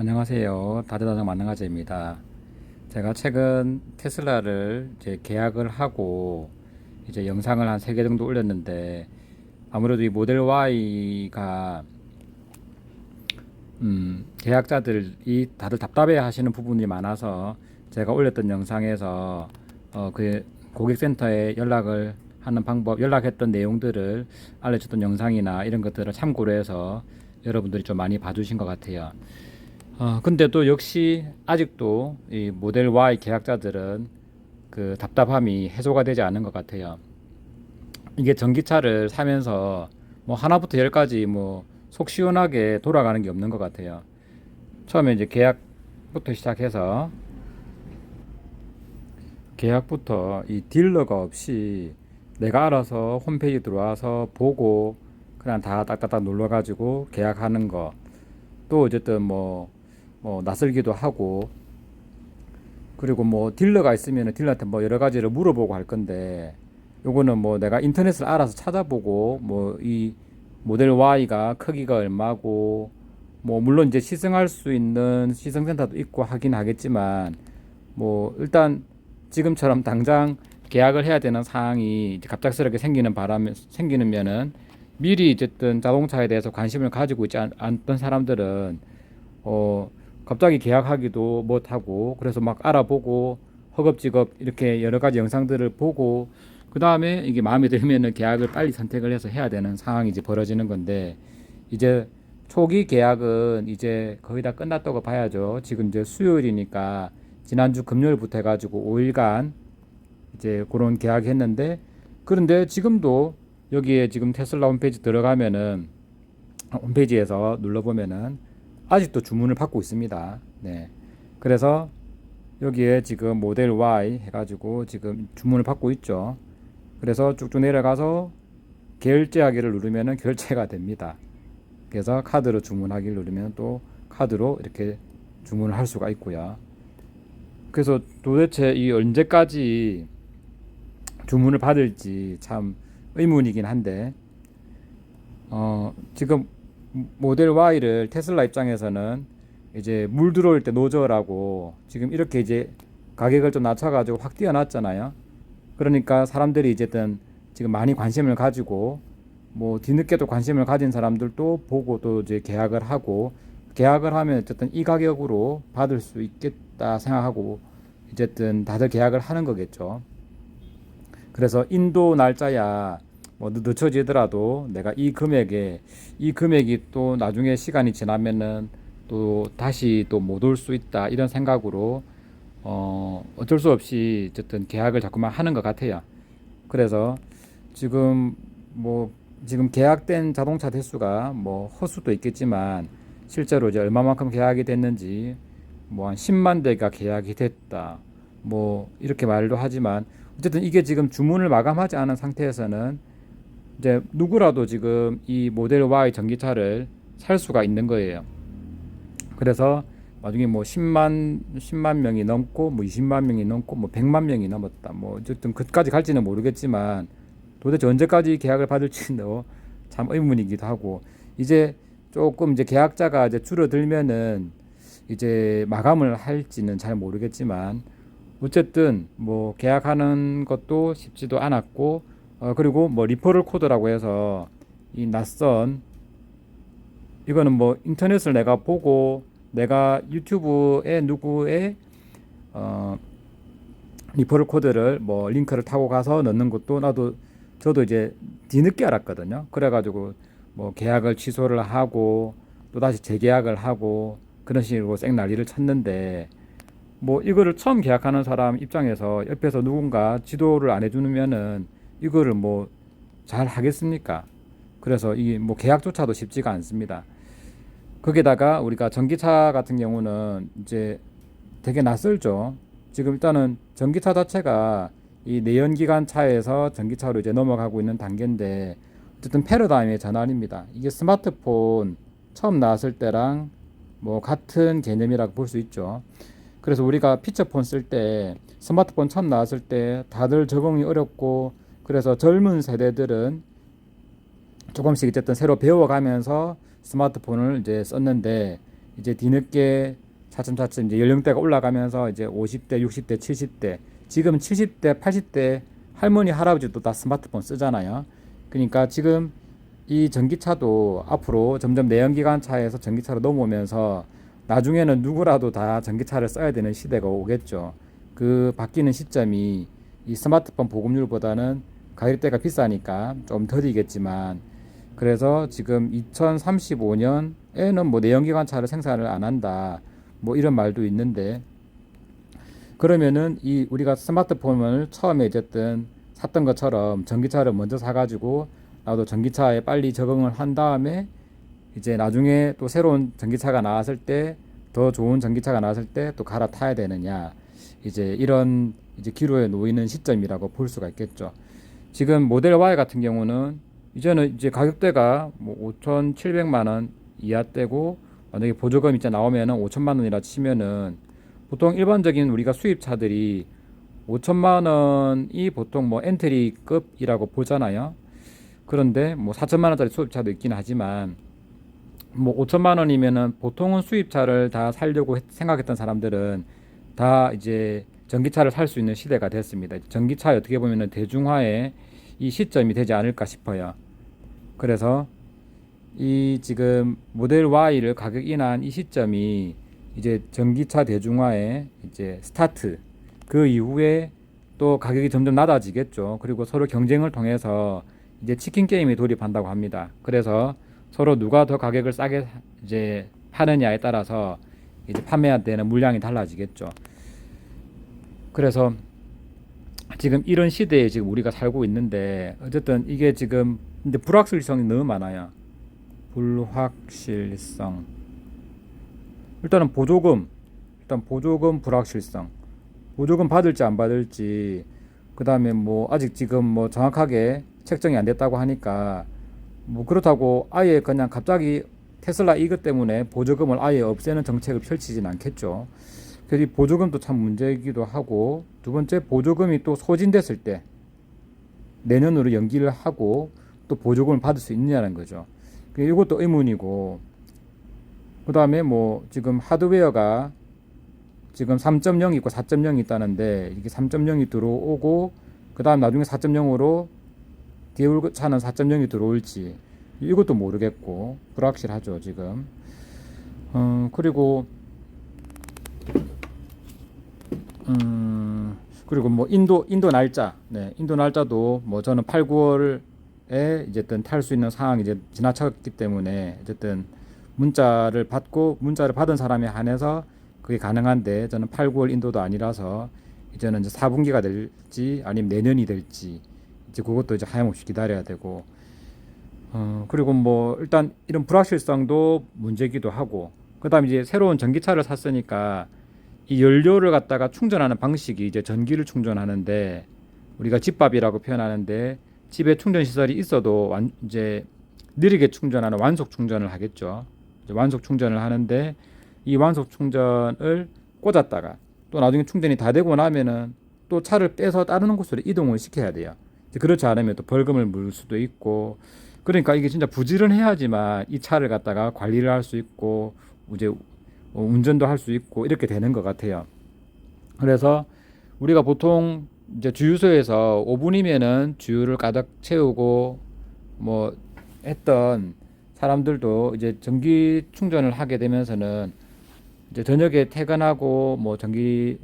안녕하세요. 다재다정 만능아재입니다. 제가 최근 테슬라를 이제 계약을 하고 이제 영상을 한 세 개 정도 올렸는데 아무래도 이 모델 Y가 음, 계약자들이 다들 답답해 하시는 부분이 많아서 제가 올렸던 영상에서 어, 그 고객센터에 연락을 하는 방법, 연락했던 내용들을 알려줬던 영상이나 이런 것들을 참고로 해서 여러분들이 좀 많이 봐주신 것 같아요. 어, 근데 또 역시 아직도 이 모델 Y 계약자들은 그 답답함이 해소가 되지 않은 것 같아요. 이게 전기차를 사면서 뭐 하나부터 열까지 뭐 속 시원하게 돌아가는 게 없는 것 같아요. 처음에 이제 계약부터 시작해서 계약부터 이 딜러가 없이 내가 알아서 홈페이지 들어와서 보고 그냥 다 딱딱딱 눌러가지고 계약하는 거. 또 어쨌든 뭐, 뭐 낯설기도 하고. 그리고 뭐 딜러가 있으면 딜러한테 뭐 여러 가지를 물어보고 할 건데 요거는 뭐 내가 인터넷을 알아서 찾아보고 뭐 이 모델 Y가 크기가 얼마고 뭐 물론 이제 시승할 수 있는 시승센터도 있고 하긴 하겠지만 뭐 일단 지금처럼 당장 계약을 해야 되는 이제 갑작스럽게 생기는 바람에 생기면은 미리 어쨌든 자동차에 대해서 관심을 가지고 있지 않, 않던 사람들은 어 갑자기 계약하기도 못하고 그래서 막 알아보고 허겁지겁 이렇게 여러 가지 영상들을 보고 그 다음에 이게 마음에 들면은 계약을 빨리 선택을 해서 해야 되는 상황이 이제 벌어지는 건데 이제 초기 계약은 이제 거의 다 끝났다고 봐야죠. 지금 이제 수요일이니까 지난주 금요일부터 해가지고 5일간 이제 그런 계약했는데 그런데 지금도 여기에 지금 테슬라 홈페이지 들어가면은 홈페이지에서 눌러보면은 아직도 주문을 받고 있습니다. 네. 그래서 여기에 지금 모델 Y 해가지고 지금 주문을 받고 있죠. 그래서 쭉쭉 내려가서 결제하기를 누르면은 결제가 됩니다. 그래서 카드로 주문하기를 누르면 또 카드로 이렇게 주문을 할 수가 있고요. 그래서 도대체 이 언제까지 주문을 받을지 참 의문이긴 한데 어 지금 모델 Y를 테슬라 입장에서는 이제 물 들어올 때 노저라고 지금 이렇게 이제 가격을 좀 낮춰가지고 확 뛰어났잖아요. 그러니까 사람들이 이제든 지금 많이 관심을 가지고 뭐 뒤늦게도 관심을 가진 사람들도 보고 또 이제 계약을 하고 계약을 하면 어쨌든 이 가격으로 받을 수 있겠다 생각하고 어쨌든 다들 계약을 하는 거겠죠. 그래서 인도 날짜야 뭐 늦- 늦춰지더라도 내가 이 금액에 이 금액이 또 나중에 시간이 지나면은 또 다시 또 못 올 수 있다 이런 생각으로 어 어쩔 수 없이 어쨌든 계약을 자꾸만 하는 것 같아요. 그래서 지금 뭐 지금 계약된 자동차 대수가 뭐 허수도 있겠지만 실제로 이제 얼마만큼 계약이 됐는지 뭐 한 10만 대가 계약이 됐다. 뭐 이렇게 말도 하지만 어쨌든 이게 지금 주문을 마감하지 않은 상태에서는 이제 누구라도 지금 이 모델 Y 전기차를 살 수가 있는 거예요. 그래서 나중에 뭐 10만 10만 명이 넘고 뭐 20만 명이 넘고 뭐 100만 명이 넘었다. 뭐 어쨌든 그까지 갈지는 모르겠지만 도대체 언제까지 계약을 받을지도 참 의문이기도 하고 이제 조금 이제 계약자가 이제 줄어들면은 이제 마감을 할지는 잘 모르겠지만 어쨌든 뭐 계약하는 것도 쉽지도 않았고 어 그리고 뭐 리퍼럴 코드라고 해서 이 낯선 이거는 뭐 인터넷을 내가 보고 내가 유튜브에 누구의 어 리퍼럴 코드를 뭐 링크를 타고 가서 넣는 것도 나도 저도 이제 뒤늦게 알았거든요. 그래가지고 뭐 계약을 취소를 하고 또 다시 재계약을 하고 그런 식으로 쌩 난리를 쳤는데 뭐 이거를 처음 계약하는 사람 입장에서 옆에서 누군가 지도를 안 해주면은 이거를 뭐 잘 하겠습니까? 그래서 이 뭐 계약조차도 쉽지가 않습니다. 거기다가 우리가 전기차 같은 경우는 이제 되게 낯설죠. 지금 일단은 전기차 자체가 이 내연기관 차에서 전기차로 이제 넘어가고 있는 단계인데 어쨌든 패러다임의 전환입니다. 이게 스마트폰 처음 나왔을 때랑 뭐 같은 개념이라고 볼 수 있죠. 그래서 우리가 피처폰 쓸 때 스마트폰 처음 나왔을 때 다들 적응이 어렵고 그래서 젊은 세대들은 조금씩 어쨌든 새로 배워가면서 스마트폰을 이제 썼는데 이제 뒤늦게 차츰차츰 이제 연령대가 올라가면서 이제 50대, 60대, 70대, 지금 70대, 80대 할머니, 할아버지도 다 스마트폰 쓰잖아요. 그러니까 지금 이 전기차도 앞으로 점점 내연기관 차에서 전기차로 넘어오면서 나중에는 누구라도 다 전기차를 써야 되는 시대가 오겠죠. 그 바뀌는 시점이 이 스마트폰 보급률보다는 가격대가 비싸니까 좀 더디겠지만 그래서 지금 2035년에는 뭐 내연기관 차를 생산을 안 한다. 뭐 이런 말도 있는데 그러면은 이 우리가 스마트폰을 처음에 어쨌든 샀던 것처럼 전기차를 먼저 사가지고 나도 전기차에 빨리 적응을 한 다음에 이제 나중에 또 새로운 전기차가 나왔을 때 더 좋은 전기차가 나왔을 때 또 갈아타야 되느냐 이제 이런 이제 기로에 놓이는 시점이라고 볼 수가 있겠죠. 지금 모델 Y 같은 경우는 이제는 이제 가격대가 뭐 5,700만 원 이하대고 만약에 보조금 이제 나오면은 5천만 원이라 치면은 보통 일반적인 우리가 수입차들이 5천만 원이 보통 뭐 엔트리급이라고 보잖아요. 그런데 뭐 4천만 원짜리 수입차도 있긴 하지만 뭐 5천만 원이면은 보통은 수입차를 다 살려고 했- 생각했던 사람들은 다 이제 전기차를 살 수 있는 시대가 됐습니다. 전기차 어떻게 보면은 대중화의 이 시점이 되지 않을까 싶어요. 그래서 이 지금 모델 Y를 가격 인하한 이 시점이 이제 전기차 대중화의 이제 스타트 그 이후에 또 가격이 점점 낮아지겠죠. 그리고 서로 경쟁을 통해서 이제 치킨 게임에 돌입한다고 합니다. 그래서 서로 누가 더 가격을 싸게 이제 파느냐에 따라서 이제 판매되는 물량이 달라지겠죠. 그래서 지금 이런 시대에 지금 우리가 살고 있는데 어쨌든 이게 지금 근데 불확실성이 너무 많아요. 불확실성. 일단은 보조금. 일단 보조금 불확실성. 보조금 받을지 안 받을지 그 다음에 뭐 아직 지금 뭐 정확하게 책정이 안 됐다고 하니까 뭐 그렇다고 아예 그냥 갑자기 테슬라 이것 때문에 보조금을 아예 없애는 정책을 펼치진 않겠죠. 그래서 이 보조금도 참 문제이기도 하고 두 번째 보조금이 또 소진됐을 때 내년으로 연기를 하고 또 보조금을 받을 수 있느냐는 거죠. 그 이것도 의문이고 그 다음에 뭐 지금 하드웨어가 지금 3.0 있고 4.0 있다는데 이게 3.0이 들어오고 그 다음 나중에 4.0으로 뒤에 올 차는 4.0이 들어올지 이것도 모르겠고 불확실하죠 지금 어 그리고 음 그리고 뭐 인도 인도 날짜. 네 인도 날짜도 뭐 저는 8, 9월에 이제든 탈 수 있는 상황이 이제 지나쳤기 때문에 어쨌든 문자를 받고 문자를 받은 사람에 한해서 그게 가능한데 저는 8, 9월 인도도 아니라서 이제는 이제 4분기가 될지 아니면 내년이 될지 이제 그것도 이제 하염없이 기다려야 되고. 어 그리고 뭐 일단 이런 불확실성도 문제기도 하고 그다음에 이제 새로운 전기차를 샀으니까 이 연료를 갖다가 충전하는 방식이 이제 전기를 충전하는데 우리가 집밥이라고 표현하는데 집에 충전 시설이 있어도 완 이제 느리게 충전하는 완속 충전을 하겠죠. 완속 충전을 하는데 이 완속 충전을 꽂았다가 또 나중에 충전이 다 되고 나면은 또 차를 빼서 다른 곳으로 이동을 시켜야 돼요. 그렇지 않으면 또 벌금을 물 수도 있고 그러니까 이게 진짜 부지런해야지만 이 차를 갖다가 관리를 할 수 있고 이제 어, 운전도 할 수 있고 이렇게 되는 것 같아요. 그래서 우리가 보통 이제 주유소에서 5분이면은 주유를 가득 채우고 뭐 했던 사람들도 이제 전기 충전을 하게 되면서는 이제 저녁에 퇴근하고 뭐 전기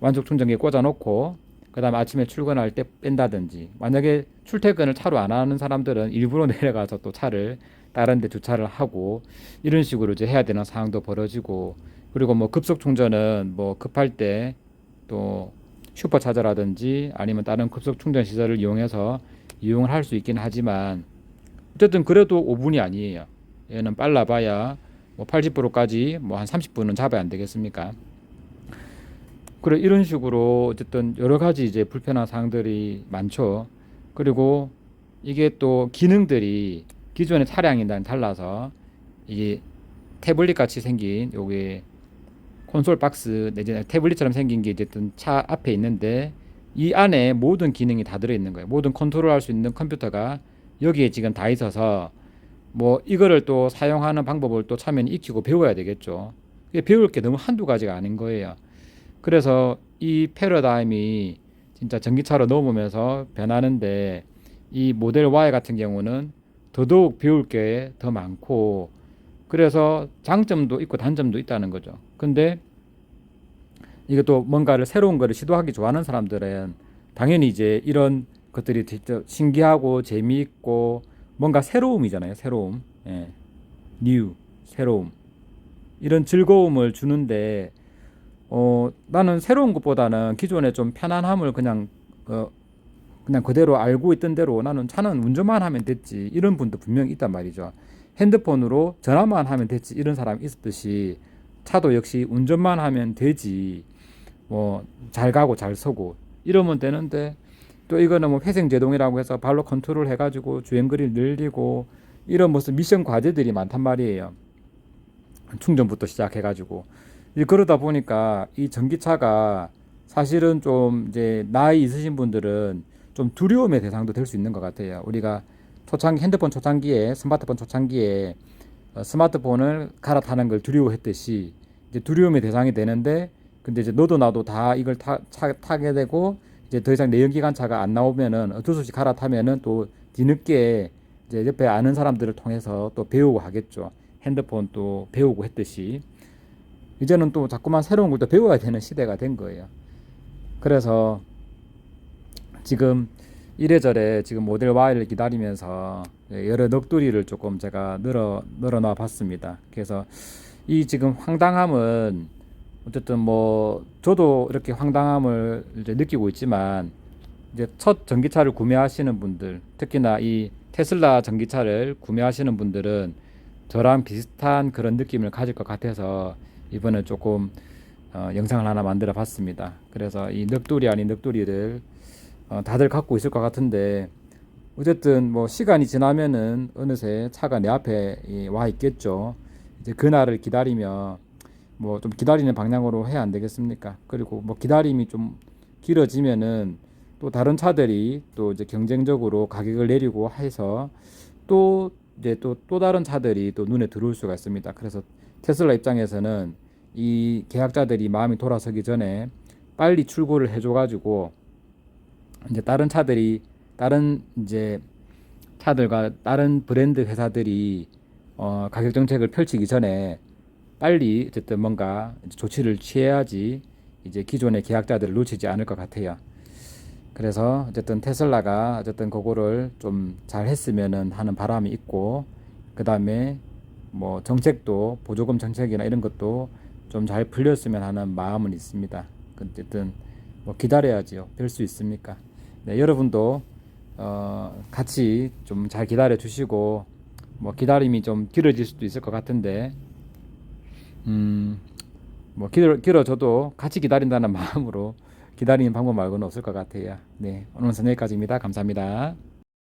완속 충전기에 꽂아 놓고 그다음에 아침에 출근할 때 뺀다든지 만약에 출퇴근을 차로 안 하는 사람들은 일부러 내려가서 또 차를 다른 데 주차를 하고 이런 식으로 이제 해야 되는 상황도 벌어지고 그리고 뭐 급속 충전은 뭐 급할 때 또 슈퍼차저라든지 아니면 다른 급속 충전 시설을 이용해서 이용을 할 수 있긴 하지만 어쨌든 그래도 5분이 아니에요. 얘는 빨라봐야 뭐 80%까지 뭐 한 30분은 잡아야 안 되겠습니까? 그래 이런 식으로 어쨌든 여러 가지 이제 불편한 사항들이 많죠. 그리고 이게 또 기능들이 기존의 차량이랑 달라서 이게 태블릿 같이 생긴 요게 콘솔 박스 내지는 태블릿처럼 생긴 게 어쨌든 차 앞에 있는데 이 안에 모든 기능이 다 들어 있는 거예요. 모든 컨트롤 할 수 있는 컴퓨터가 여기에 지금 다 있어서 뭐 이거를 또 사용하는 방법을 또 처음에는 익히고 배워야 되겠죠. 배울 게 너무 한두 가지가 아닌 거예요. 그래서 이 패러다임이 진짜 전기차로 넘으면서 변하는데 이 모델 Y 같은 경우는 더더욱 배울 게 더 많고 그래서 장점도 있고 단점도 있다는 거죠. 근데 또 뭔가를 새로운 거를 시도하기 좋아하는 사람들은 당연히 이제 이런 것들이 신기하고 재미있고 뭔가 새로움이잖아요. 새로움. 예. new, 새로움. 이런 즐거움을 주는데 어 나는 새로운 것보다는 기존에 좀 편안함을 그냥 어 그냥 그대로 알고 있던 대로 나는 차는 운전만 하면 됐지 이런 분도 분명히 있단 말이죠. 핸드폰으로 전화만 하면 됐지 이런 사람이 있었듯이 차도 역시 운전만 하면 되지 뭐 잘 가고 잘 서고 이러면 되는데 또 이거는 뭐 회생 제동이라고 해서 발로 컨트롤 해가지고 주행거리를 늘리고 이런 무슨 미션 과제들이 많단 말이에요. 충전부터 시작해가지고 이 그러다 보니까 이 전기차가 사실은 좀 이제 나이 있으신 분들은 좀 두려움의 대상도 될 수 있는 것 같아요. 우리가 초창기 핸드폰 초창기에 스마트폰 초창기에 어, 스마트폰을 갈아타는 걸 두려워했듯이 이제 두려움의 대상이 되는데 근데 이제 너도 나도 다 이걸 타, 차, 타게 되고 이제 더 이상 내연 기관차가 안 나오면은 어쩔 수 없이 갈아타면은 또 뒤늦게 이제 옆에 아는 사람들을 통해서 또 배우고 하겠죠. 핸드폰 또 배우고 했듯이 이제는 또 자꾸만 새로운 걸 또 배워야 되는 시대가 된 거예요. 그래서 지금 이래저래 지금 모델 Y를 기다리면서 여러 넋두리를 조금 제가 늘어 늘어놔 봤습니다. 그래서 이 지금 황당함은 어쨌든 뭐 저도 이렇게 황당함을 이제 느끼고 있지만 이제 첫 전기차를 구매하시는 분들 특히나 이 테슬라 전기차를 구매하시는 분들은 저랑 비슷한 그런 느낌을 가질 것 같아서 이번에 조금 어, 영상을 하나 만들어 봤습니다. 그래서 이 넋두리 아닌 넋두리를 어, 다들 갖고 있을 것 같은데 어쨌든 뭐 시간이 지나면은 어느새 차가 내 앞에 이, 와 있겠죠. 이제 그날을 기다리며 뭐 좀 기다리는 방향으로 해야 안 되겠습니까? 그리고 뭐 기다림이 좀 길어지면은 또 다른 차들이 또 이제 경쟁적으로 가격을 내리고 해서 또 이제 또 또 다른 차들이 또 눈에 들어올 수가 있습니다. 그래서 테슬라 입장에서는 이 계약자들이 마음이 돌아서기 전에 빨리 출고를 해줘가지고 이제 다른 차들이 다른 이제 차들과 다른 브랜드 회사들이 어 가격 정책을 펼치기 전에 빨리 어쨌든 뭔가 조치를 취해야지 이제 기존의 계약자들을 놓치지 않을 것 같아요. 그래서 어쨌든 테슬라가 어쨌든 그거를 좀 잘 했으면은 하는 바람이 있고 그 다음에 뭐 정책도 보조금 정책이나 이런 것도 좀 잘 풀렸으면 하는 마음은 있습니다. 어쨌든 뭐 기다려야지요. 될수 있습니까? 네, 여러분도 어 같이 좀 잘 기다려 주시고 뭐 기다림이 좀 길어질 수도 있을 것 같은데 음 뭐 길어 길어져도 같이 기다린다는 마음으로 기다리는 방법 말고는 없을 것 같아요. 네, 오늘 은 여기까지입니다. 감사합니다.